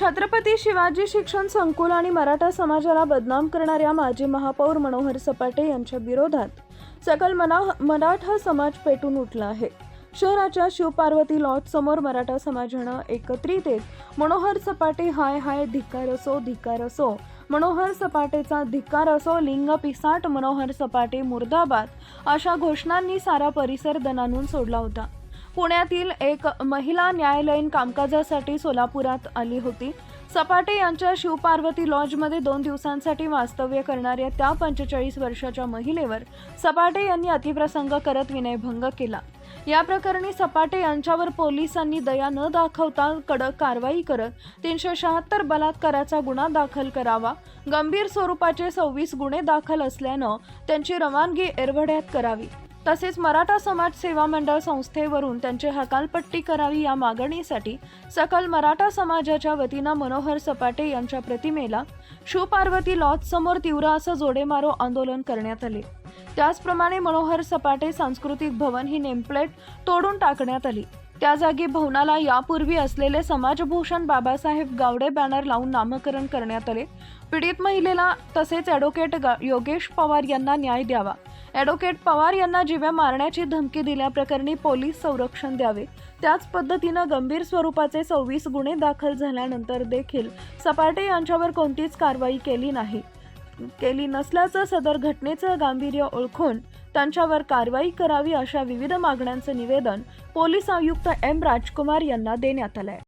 छत्रपती शिवाजी शिक्षण संकुल आणि मराठा समाजाला बदनाम करणाऱ्या माजी महापौर मनोहर सपाटे यांच्या विरोधात सकल मना मराठा समाज पेटून उठला आहे. शहराच्या शिवपार्वती लॉट समोर मराठा समाजानं एकत्रित येत मनोहर सपाटे हाय हाय धिक्कार असो धिक्कार असो मनोहर सपाटेचा धिक्कार असो लिंग पिसाट मनोहर सपाटे मुर्दाबाद अशा घोषणांनी सारा परिसर दणानून सोडला होता. पुण्यातील एक महिला न्यायालयीन कामकाजासाठी सोलापुरात आली होती. सपाटे यांच्या शिवपार्वती लॉजमध्ये दोन दिवसांसाठी वास्तव्य करणाऱ्या त्या पंचेचाळीस वर्षाच्या महिलेवर सपाटे यांनी अतिप्रसंग करत विनयभंग केला. या प्रकरणी सपाटे यांच्यावर पोलिसांनी दया न दाखवता कडक कारवाई करत तीनशे शहात्तर बलात्काराचा गुन्हा दाखल करावा गंभीर स्वरूपाचे सव्वीस गुन्हे दाखल असल्यानं त्यांची रवानगी एरवड्यात करावी. तसेच मराठा समाज सेवा मंडळ संस्थेवरून त्यांची हकालपट्टी करावी या मागणीसाठी सकल मराठा समाजाच्या वतीनं मनोहर सपाटे यांच्या प्रतिमेला शिवपार्वती लॉज समोर तीव्र असं जोडेमारो आंदोलन करण्यात आले. त्याचप्रमाणे मनोहर सपाटे सांस्कृतिक भवन ही नेमप्लेट तोडून टाकण्यात आली. त्या जागी भवनाला यापूर्वी असलेले समाजभूषण बाबासाहेब गावडे बॅनर लावून नामकरण करण्यात आले. पीडित महिलेला तसेच ॲडव्होकेट गा- योगेश पवार यांना न्याय द्यावा. ॲडव्होकेट पवार यांना जीव्या मारण्याची धमकी दिल्याप्रकरणी पोलीस संरक्षण द्यावे. त्याच पद्धतीनं गंभीर स्वरूपाचे सव्वीस गुन्हे दाखल झाल्यानंतर देखील सपाटे यांच्यावर कोणतीच कारवाई केली नाही. केली नसल्याचं सदर घटनेचं गांभीर्य ओळखून त्यांच्यावर कारवाई करावी अशा विविध मागण्यांचं निवेदन पोलीस आयुक्त एम राजकुमार यांना देण्यात आलंय.